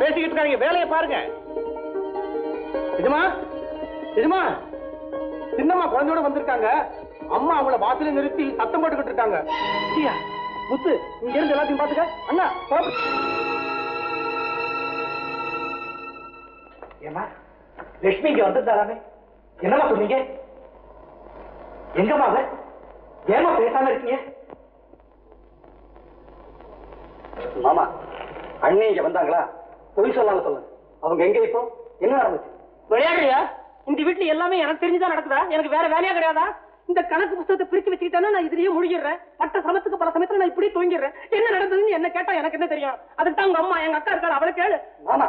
பேசிக்கிட்டு இருக்காங்க வேலையை பாருங்க. நிஜமா? நிஜமா? சின்னம்மா குழந்தையோட வந்திருக்காங்க. அம்மா அவங்கள வாசல நிறுத்தி சத்தம் போட்டுக்கிட்டு இருக்காங்க. ஐயா, முத்து இங்க இருந்து எல்லாத்தையும் பாத்துக்க. அண்ணா ஏமா லட்சுமி இங்க வந்திருந்தாராமே என்னமா சொன்னீங்க? எங்கம்மா அவ? ஏமா பேசாம இருக்கீங்க? மாமா அண்ணி இங்க வந்தாங்களா? பொய் சொல்லாம சொல்லுங்க அவங்க எங்க இப்போ? என்ன நடந்துச்சு? விளையாடுறியா? இந்த வீட்டுல எல்லாமே எனக்கு தெரிஞ்சுதான் நடக்குதா? எனக்கு வேற வேலையா கிடையாதா? இந்த கணக்கு புத்தகத்தை பிரிச்சு வச்சுக்கிட்டேன்னா நான் இதுலயே முழுகிடுறேன். பட்ட சமத்துக்கு பல சமயத்துல நான் இப்படி தூங்கிடுறேன். என்ன நடந்ததுன்னு என்ன கேட்டா எனக்கு என்ன தெரியும்? அதுக்கு தான் உங்க அம்மா எங்க அக்கா இருக்காள்? அவளை கேளு. மாமா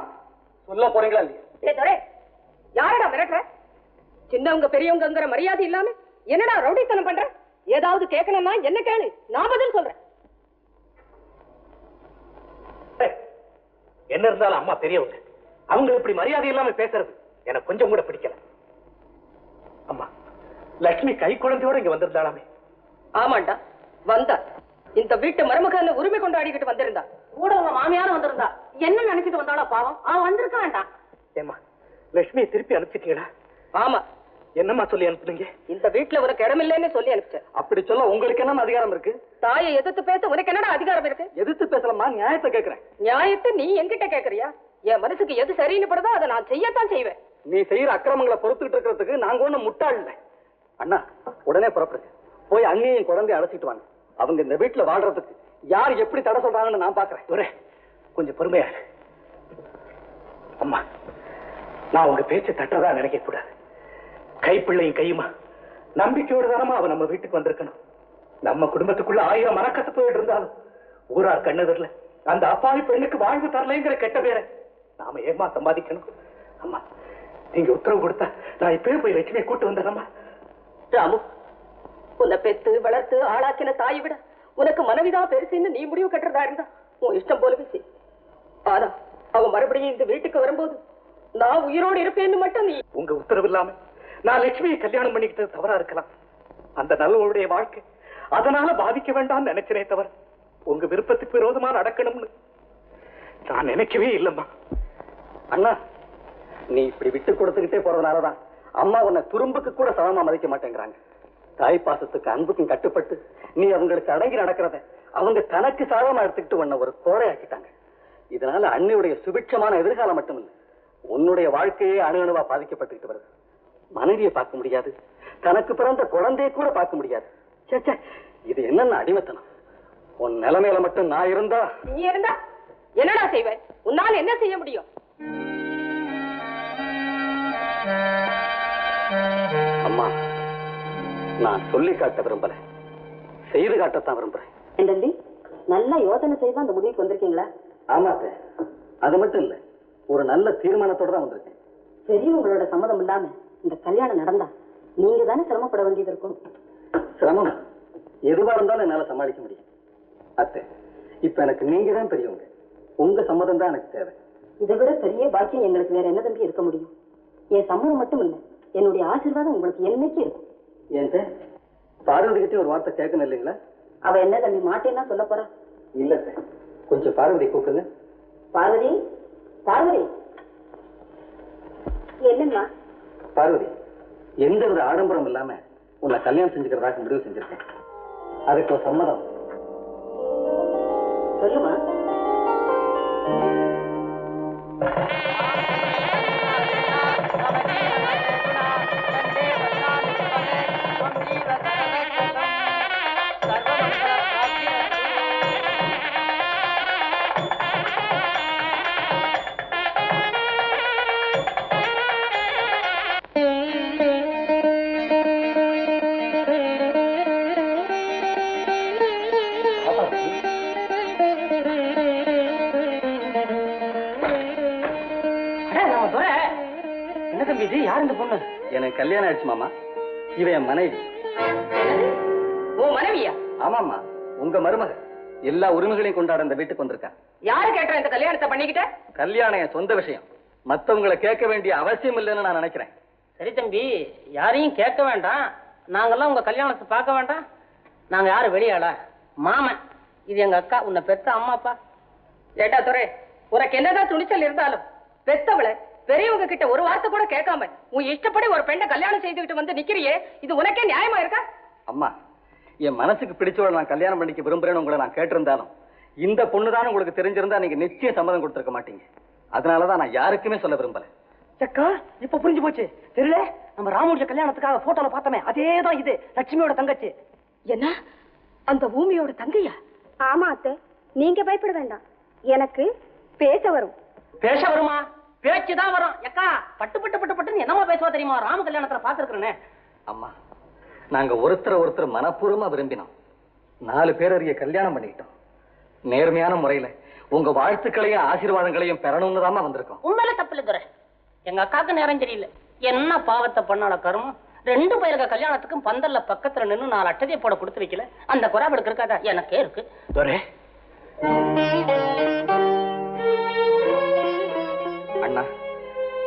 சொல்ல போறீங்களா இல்லையா? யாரடா மிரட்டுற? சின்னவங்க பெரியவங்கங்கிற மரியாதை இல்லாம என்னடா ரவுடித்தனம் பண்ற? ஏதாவது கேட்கணும்னா என்ன கேளு? நான் பதில் சொல்றேன். என்ன இருந்தாலும் அம்மா பெரியவங்க. அவங்க இப்படி மரியாதை இல்லாம பேசுறது எனக்கு கொஞ்சம் கூட பிடிக்கல. அம்மா லட்சுமி கை குழந்தையோட இங்க வந்திருந்தாளாமே. ஆமாண்டா வந்தா. இந்த வீட்டு மருமகன் உரிமை கொண்டாடிக்கிட்டு வந்திருந்தா. கூட உங்க மாமியாரும் வந்திருந்தா. என்ன நினைச்சிட்டு வந்தாளோ பாவம். அவன் வந்திருக்க வேண்டாம். ஏம்மா லட்சுமியை திருப்பி அனுப்பிச்சிட்டீங்களா? ஆமா. என்னம்மா சொல்லி அனுப்புனீங்க? இந்த வீட்டுல உனக்கு இடமில்லைன்னு சொல்லி அனுப்பிச்சேன். அப்படி சொல்ல உங்களுக்கு என்ன அதிகாரம் இருக்கு? தாயை எதிர்த்து பேச உனக்கு என்னடா அதிகாரம் இருக்கு? எதிர்த்து பேசலாமா? நியாயத்தை கேக்குறேன். நியாயத்தை நீ என்கிட்ட கேக்குறியா? என் மனசுக்கு எது சரின்னு படுதோ அதை நான் செய்யத்தான் செய்வேன். நீ செய்யற அக்கிரமங்களை பொறுத்துக்கிட்டு இருக்கிறதுக்கு நாங்க ஒண்ணும் முட்டாள் இல்லை. அண்ணா உடனே புறப்படுங்க. போய் அண்ணியையும் குழந்தைய அழைச்சிட்டு வாங்க. அவங்க இந்த வீட்டுல வாழ்றதுக்கு யார் எப்படி தடை சொல்றாங்கன்னு நான் பாக்குறேன். துரை கொஞ்சம் பொறுமையா. அம்மா நான் உங்க பேச்சை தட்டுறதா நினைக்க கூடாது கைப்பிள்ளையும் கையுமா? நம்பிக்கையோட தானமா அவ நம்ம வீட்டுக்கு வந்திருக்கணும். நம்ம குடும்பத்துக்குள்ள ஆயிரம் மனக்கசப்புகள் இருந்தாலும் ஊரார் கண்ணெதிரில் அந்த அப்பாவி பெண்ணுக்கு வாழ்வு தரலைங்கிற கெட்ட பேரை நாம ஏமா சம்பாதிக்கணும்? அம்மா நீங்க உத்தரவு கொடுத்தா நான் இப்பவே போய் லட்சுமியை கூட்டு வந்தேனம்மா ராமு உன்னை பெத்து வளர்த்து ஆளாக்கின தாயை விட உனக்கு மனைவிதான் பெருசுன்னு நீ முடிவு கட்டுறதா இருந்தா உன் இஷ்டம் போலவே செய் ஆனா அவ மறுபடியும் இந்த வீட்டுக்கு வரும்போது நான் உயிரோடு இருப்பேன்னு மட்டும் நீ உங்க உத்தரவு இல்லாம நான் லட்சுமியை கல்யாணம் பண்ணிக்கிட்டது தவறா இருக்கலாம். அந்த நல்லவளுடைய வாழ்க்கை அதனால பாதிக்க வேண்டாம்னு நினைச்சனே தவிர உங்க விருப்பத்துக்கு விரோதமா நடக்கணும்னு நான் நினைக்கவே இல்லம்மா. அண்ணா நீ இப்படி விட்டு கொடுத்துக்கிட்டே போறதுனாலதான் அம்மா உன்னை துரும்புக்கு கூட சமமா மதிக்க மாட்டேங்கிறாங்க. தாய் பாசத்துக்கு அன்புக்கும் கட்டுப்பட்டு நீ அவங்களுக்கு அடங்கி நடக்கிறத அவங்க தனக்கு சாதமா எடுத்துக்கிட்டு உன்னை ஒரு கோரையாக்கிட்டாங்க. இதனால அண்ணியுடைய சுபிட்சமான எதிர்காலம் மட்டுமில்லை உன்னுடைய வாழ்க்கையே அணு அணுவா பாதிக்கப்பட்டுக்கிட்டு வருது. மனைவியை பார்க்க முடியாது. தனக்கு பிறந்த குழந்தையை கூட பார்க்க முடியாது. ச்சே, ச்சே, இது என்னென்ன அடிமைத்தனம். உன் நிலைமையில மட்டும் நான் இருந்தா? நீ இருந்தா? என்னடா செய்வேன் உன்னால என்ன செய்ய முடியும்? அம்மா நான் சொல்லி காட்ட விரும்பல. செய்து காட்டத்தான் விரும்புறேன். தம்பி நல்ல யோசனை செய்து அந்த முடிவுக்கு வந்திருக்கீங்களா? ஆமா. அது மட்டும் இல்ல ஒரு நல்ல தீர்மானத்தோட தான் வந்திருக்கேன். பெரியவங்களோட சம்மதம் இல்லாம இந்த கல்யாணம் நடந்தா நீங்க தானே சிரமப்பட வேண்டியது இருக்கும்? சிரமம். எதுவா இருந்தாலும் என்னால சமாளிக்க முடியும். அத்தை இப்ப எனக்கு நீங்க தான் பெரியவங்க. உங்க சம்மதம் தான் எனக்கு தேவை. இதை விட பெரிய பாக்கியம் எங்களுக்கு வேற என்ன தம்பி இருக்க முடியும்? என் சம்மதம் மட்டும் இல்ல என்னுடைய ஆசீர்வாதம் உங்களுக்கு என்னைக்கு இருக்கும்? ஏன் சார் பார்வதி கிட்டே ஒரு வார்த்தை கேட்கணும் இல்லைங்களா? அவ என்ன தம்பி மாட்டேன்னா சொல்ல போறா? இல்ல சார் கொஞ்சம் பார்வதி கூப்பிடுங்க. பார்வதி? பார்வதி? என்னம்மா? பார்வதி எந்த வித ஆடம்பரம் இல்லாம உன்னை கல்யாணம் செஞ்சுக்கிறதாக முடிவு செஞ்சிருக்கேன். அதுக்கு ஒரு சம்மதம். சொல்லுமா? எனக்கு கல்யாணம் ஆயிடுச்சு மாமா. இவ என் மனைவி. உன் மனைவியா? ஆமாம்மா. உங்க மருமக. எல்லா உரிமைகளையும் கொண்டாட இந்த வீட்டுக்கு வந்திருக்கா. யாரு கேட்ட இந்த கல்யாணத்தை பண்ணிக்கிட்ட? கல்யாணம் என் சொந்த விஷயம். மத்தவங்களை கேட்க வேண்டிய அவசியம் இல்லைன்னு நான் நினைக்கிறேன். சரி தம்பி. யாரையும் கேட்க வேண்டாம். நாங்கெல்லாம் உங்க கல்யாணத்தை பார்க்க வேண்டாம். நாங்க யாரு வெளியாளா மாமன். இது எங்க அக்கா உன்னை பெத்த அம்மா அப்பா. ஏட்டா துரை? உனக்கு என்னதான் துணிச்சல் இருந்தாலும் பெத்தவள பெரியவங்க கிட்ட ஒரு வார்த்தை கூட கேட்காம உன் இஷ்டப்படி ஒரு பெண்ணை கல்யாணம் செய்துகிட்டு வந்து நிக்கிறியே இது உனக்கே நியாயமா இருக்கா? அம்மா என் மனசுக்கு பிடிச்சவளை நான் கல்யாணம் பண்ணிக்க விரும்புறேன்னு உங்களை நான் கேட்டிருந்தாலும் இந்த பொண்ணுதான் உங்களுக்கு தெரிஞ்சிருந்தா நீங்க நிச்சயம் சம்மதம் கொடுத்திருக்க மாட்டீங்க. அதனாலதான் நான் யாருக்குமே சொல்ல விரும்பல. அக்கா இப்ப புரிஞ்சு போச்சு. தெரியல நம்ம ராமுடைய கல்யாணத்துக்காக போட்டோல பார்த்தோமே அதேதான் இது லட்சுமியோட தங்கச்சி. என்ன? அந்த பூமியோட தங்கையா? ஆமா அத்தை நீங்க பயப்பட வேண்டாம். எனக்கு பேச வரும். பேச வருமா? பேச்சுதான் வரும். அக்கா பட்டு பட்டு பட்டு பட்டுன்னு என்னமா பேசுவா தெரியுமா? ராம கல்யாணத்துல பாத்துருக்கேனே அம்மா நாங்க ஒருத்தரை ஒருத்தர் மனப்பூர்வமா விரும்பினோம். நாலு பேரறிய கல்யாணம் பண்ணிக்கிட்டோம். நேர்மையான முறையில உங்க வாழ்த்துக்களையும் ஆசீர்வாதங்களையும் பெறணும்னு தாமா வந்திருக்கோம். உண்மையில தப்பு இல்லை துரை. எங்க அக்காக்கு நேரம் தெரியல என்ன பாவத்தை பண்ணால கருமம் ரெண்டு பேருக்கு கல்யாணத்துக்கும் பந்தல்ல பக்கத்துல நின்னு நாலு அட்டதை போட கொடுத்து வைக்கல. அந்த குறாவளுக்கு இருக்காதா எனக்கே இருக்கு. துரை.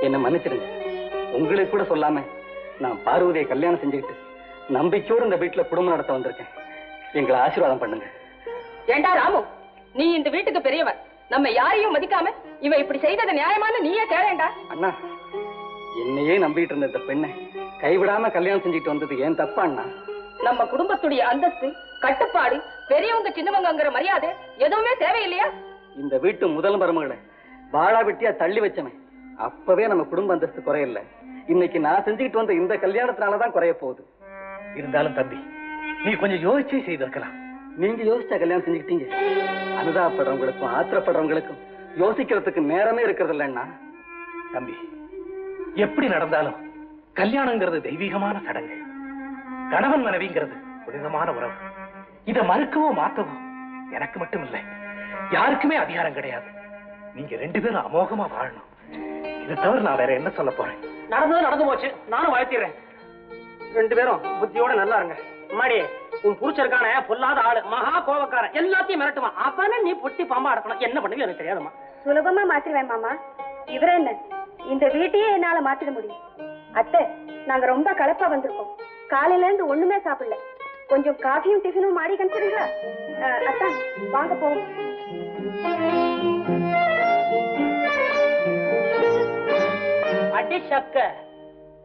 என்ன மன்னிச்சிடுங்க. உங்களுக்கு கூட சொல்லாம நான் பார்வதியை கல்யாணம் செஞ்சுக்கிட்டு நம்பிக்கையோடு இந்த வீட்டுல குடும்பம் நடத்த வந்திருக்கேன். எங்களை ஆசீர்வாதம் பண்ணுங்க. ஏண்டா ராமு? நீ இந்த வீட்டுக்கு பெரியவன். நம்ம யாரையும் மதிக்காம இவன் இப்படி செய்தது நியாயமான நீயே கேளேண்டா. அண்ணா என்னையே நம்பிட்டு இருந்த இந்த பெண்ணை கைவிடாம கல்யாணம் செஞ்சுட்டு வந்தது ஏன் தப்பா அண்ணா? நம்ம குடும்பத்துடைய அந்தஸ்து கட்டுப்பாடு பெரியவங்க சின்னவங்கங்கிற மரியாதை எதுவுமே தேவையில்லையா? இந்த வீட்டு முதல் மருமகளை வாழா வெட்டியா தள்ளி வச்சவன். அப்பவே நம்ம குடும்ப அந்தஸ்து குறையல. இன்னைக்கு நான் செஞ்சுக்கிட்டு வந்த இந்த கல்யாணத்தினாலதான் குறைய போகுது. இருந்தாலும் தம்பி நீ கொஞ்சம் யோசிச்சே செய்திருக்கலாம். நீங்க யோசிச்சா கல்யாணம் செஞ்சுக்கிட்டீங்க. அனுதாபப்படுறவங்களுக்கும் ஆத்திரப்படுறவங்களுக்கும் யோசிக்கிறதுக்கு நேரமே இருக்கிறது இல்லைன்னா தம்பி எப்படி நடந்தாலும் கல்யாணங்கிறது தெய்வீகமான சடங்கு. கணவன் மனைவிங்கிறது புனிதமான உறவு. இத மறுக்கவோ மாத்தவோ எனக்கு மட்டும் இல்லை யாருக்குமே அதிகாரம் கிடையாது. நீங்க ரெண்டு பேரும் அமோகமா வாழணும். இதை தவிர நான் வேற என்ன சொல்ல போறேன்? நடந்தது நடந்து போச்சு. நானும் வாழ்த்திடுறேன். ரெண்டு பேரும் புத்தியோட நல்லா இருங்க. மாடி உன் புருஷருக்கான பொல்லாத ஆளு மகா கோபக்காரன் எல்லாத்தையும் மிரட்டுவான். அப்பனே நீ பொட்டி பாம்பா அடக்கணும். என்ன பண்ணுவீங்க எனக்கு தெரியாதுமா சுலபமா மாத்திருவேன் மாமா. இவர என்ன? இந்த வீட்டையே என்னால மாத்திட முடியும். அத்தை நாங்க ரொம்ப கலப்பா வந்திருக்கோம். காலையில இருந்து ஒண்ணுமே சாப்பிடல. கொஞ்சம் காஃபியும் டிஃபனும் மாடி கணிச்சிடுங்களா அத்தான் வாங்க போவோம். அடி சக்க.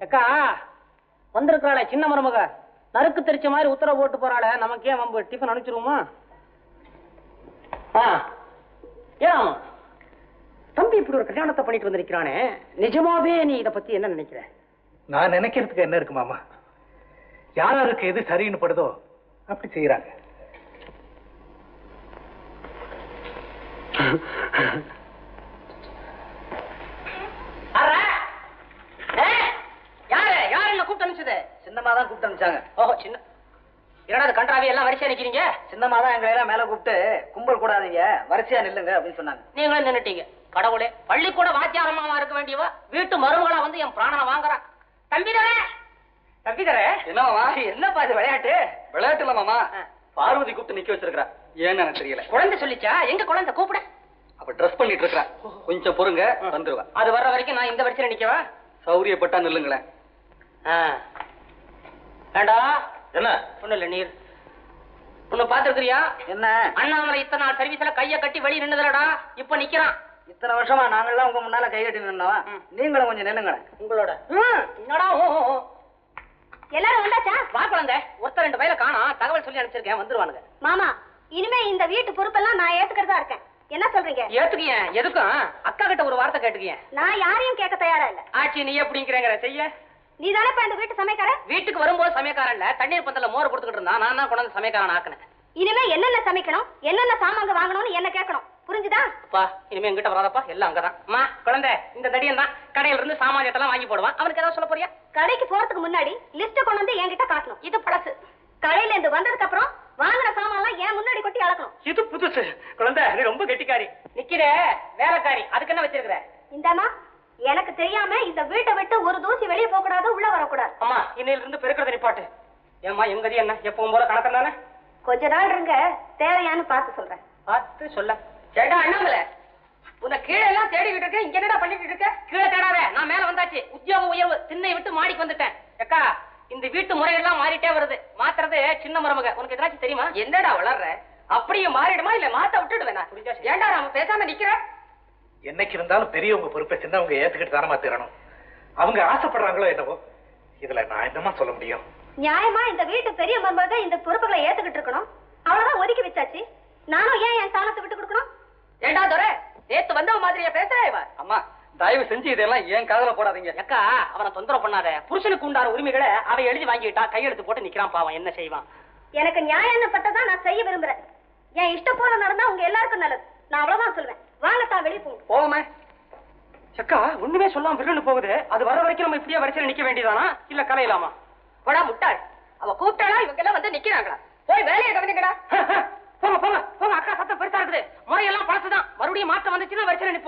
அக்கா வந்திருக்காளே சின்ன மருமக. நறுக்கு தெரிச்ச மாதிரி உத்தரவு போட்டு போறாளே நமக்கு ஏன் வம்பு? டிஃபன் அனுப்பிச்சிருவோமா? ஆ. ஏன்? தம்பி இப்படி ஒரு கல்யாணத்தை பண்ணிட்டு வந்திருக்கிறானே. நிஜமாவே நீ இதை பத்தி என்ன நினைக்கிற? நான் நினைக்கிறதுக்கு என்ன இருக்கு மாமா? யாராருக்கு எது சரின்னு படுதோ அப்படி செய்யறாங்க யாரு யாரு என்ன கூப்பிட்டு அனுப்பிச்சது சின்னமா தான் கூப்பிட்டு அனுப்பிச்சாங்க. ஓஹோ சின்ன என்னடா கண்டாவி எல்லாம் வரிசையா நிக்கிறீங்க? சின்னமா தான் எங்களை எல்லாம் மேல கூப்பிட்டு கும்பல் கூடாதீங்க வரிசையா நில்லுங்க அப்படின்னு சொன்னாங்க. நீங்களும் நின்னுட்டீங்க. கடவுளே பள்ளிக்கூட வாத்தியாரமாவா இருக்க வேண்டியவா? வீட்டு மருமகளா வந்து என் பிராணனை வாங்குறா. தம்பி தரே தம்பி தரே என்னமாமா என்னப்பா இது விளையாட்டு? விளையாட்டு இல்ல மாமா. பார்வதி கூப்பிட்டு நிக்க வச்சிருக்கா ஏன்னு எனக்கு தெரியல. குழந்தை சொல்லிச்சா? எங்க குழந்தை? கூப்பிட. அப்ப ட்ரெஸ் பண்ணிட்டு இருக்கா கொஞ்சம் பொறுங்க வந்துருவா. அது வர்ற வரைக்கும் நான் இந்த வரிசையில நிக்கவா? சௌரியப்பட்டா நில்லுங்களேன். ஆ. ஏண்டா? என்ன? ஒண்ணு இல்ல நீர். ஒண்ணு பாத்துருக்கிறியா என்ன? அண்ணாமலை இத்தனை நாள் சர்வீஸ்ல கைய கட்டி வெளிய நின்னுதலடா. இப்ப நிக்கிறான். இத்தனை வருஷமா நாங்கெல்லாம் உங்க முன்னால கை கட்டி நின்னோம். ம். நீங்களும் கொஞ்சம் நில்லுங்களேன் உங்களோட. என்னடா ஓ. எல்லாரும் வந்தாச்சா? வா குழந்தை. ஒருத்தர் ரெண்டு வயல காணோம். தகவல் சொல்லி அனுப்பிச்சிருக்கேன். வந்துருவானுங்க. மாமா இனிமே இந்த வீட்டு பொறுப்பெல்லாம் நான் ஏத்துக்கிறதா இருக்கேன். என்ன சொல்றீங்க? ஏத்துக்கிய. எதுக்கும்? அக்கா கிட்ட ஒரு வார்த்தை கேட்டுக்கிய. நான் யாரையும் கேட்க தயாரா இல்ல. ஆச்சி நீ எப்படிங்கிற செய்ய? நீ தானே இந்த வீட்டு சமைக்கார வீட்டுக்கு வரும்போது சமயக்காரன் இல்ல தண்ணீர் பந்தல மோர் கொடுத்துக்கிட்டு இருந்தான். நான் தான் கொண்டு வந்து சமயக்காரன் ஆக்கினேன். இனிமே என்னென்ன சமைக்கணும்? என்னென்ன சாமாங்க வாங்கணும்னு என்ன கேட்கணும்? புரிஞ்சுதா? பா இனிமே எங்கிட்ட வராதப்பா. எல்லாம் அங்கதான். அம்மா குழந்தை இந்த தடியன் தான். கடையில இருந்து சாமானியத்தெல்லாம் வாங்கி போடுவான். அவனுக்கு ஏதாவது சொல்ல போறியா? கடைக்கு போறதுக்கு முன்னாடி லிஸ்ட் கொண்டு வந்து என்கிட்ட காட்டணும். இது பழசு. கடையில இருந்து வந்ததுக்கு அப்புறம் வாங்கின சாமான்லாம் ஏன் முன்னாடி கொட்டி அளக்கணும். இது புதுசு. குழந்தை நீ ரொம்ப கெட்டிக்காரி. நிக்கிற வேலைக்காரி. அதுக்கு என்ன வச்சிருக்கிற? இந்தாமா எனக்கு தெரியாம இந்த வீட்டை விட்டு ஒரு தூசி வெளியே போக கூடாது உள்ள வரக்கூடாது. அம்மா இன்னையில இருந்து பெருக்கிறத நிப்பாட்டு ஏம்மா எங்க கதி என்ன? எப்பவும் போல கணக்கு தானே? கொஞ்ச நாள் இருங்க தேவையான்னு பார்த்து சொல்றேன். பார்த்து சொல்ல. சேட்டா அண்ணாமலை உன்னை கீழே எல்லாம் தேடிக்கிட்டு இருக்க இங்க என்னடா பண்ணிட்டு இருக்க? கீழே தேடாத நான் மேல வந்தாச்சு. உத்தியோக உயர்வு திண்ணை விட்டு மாடிக்கு வந்துட்டேன். அக்கா இந்த வீட்டு முறையெல்லாம் மாறிட்டே வருது. மாத்துறது சின்ன மருமக. உனக்கு எதாச்சும் தெரியுமா? என்னடா வளர்ற? அப்படியே மாறிடுமா இல்ல மாத்த விட்டுடுவேனா? ஏன்டா நாம பேசாம நிக்கிற? என்னைக்கு இருந்தாலும் பெரியவங்க பொறுப்பை சின்னவங்க ஏத்துக்கிட்டு தானமா தீரணும் அவங்க ஆசைப்படுறாங்களோ என்னவோ இதுல நான் என்னமா சொல்ல முடியும்? நியாயமா இந்த வீட்டு பெரிய மருமக இந்த பொறுப்புகளை ஏத்துக்கிட்டு இருக்கணும். அவ்வளவுதான் ஒதுக்கி வச்சாச்சு. நானும் ஏன் என் ஸ்தானத்தை விட்டு கொடுக்கணும்? ஏண்டா துரை நேத்து வந்தவ மாதிரியா பேசுறா இவ? அம்மா தயவு செஞ்சு இதெல்லாம் ஏன் காதல போடாதீங்க. அக்கா அவனை தொந்தரவு பண்ணாத. புருஷனுக்கு உண்டான உரிமைகளை அவன் எழுதி வாங்கிட்டா கையெழுத்து போட்டு நிக்கிறான் பாவம் என்ன செய்வான்? எனக்கு நியாயம்னு பட்டதான் நான் செய்ய விரும்புறேன். என் இஷ்டம் போல நடந்தா உங்க எல்லாருக்கும் நல்லது. நான் அவ்வளவுதான் சொல்லுவேன் வாங்க தான் வெளியே போங்க போவோமே அக்கா ஒண்ணுமே சொல்லாம விருண்டு போகுது. அது வர வரைக்கும் நம்ம இப்படியே வரிசையில நிக்க வேண்டியதானா? இல்ல கலையலாமா? போடா முட்டாள். அவ கூப்பிட்டாளா இவங்க எல்லாம் வந்து நிக்கிறாங்களா? போய் வேலையை கவனிக்கடா போங்க போங்க போங்க. அக்கா சத்தம் பெருசா இருக்குது. முறையெல்லாம் பழசுதான். மறுபடியும் மாற்றம் வந்துச்சுன்னா வரிசையில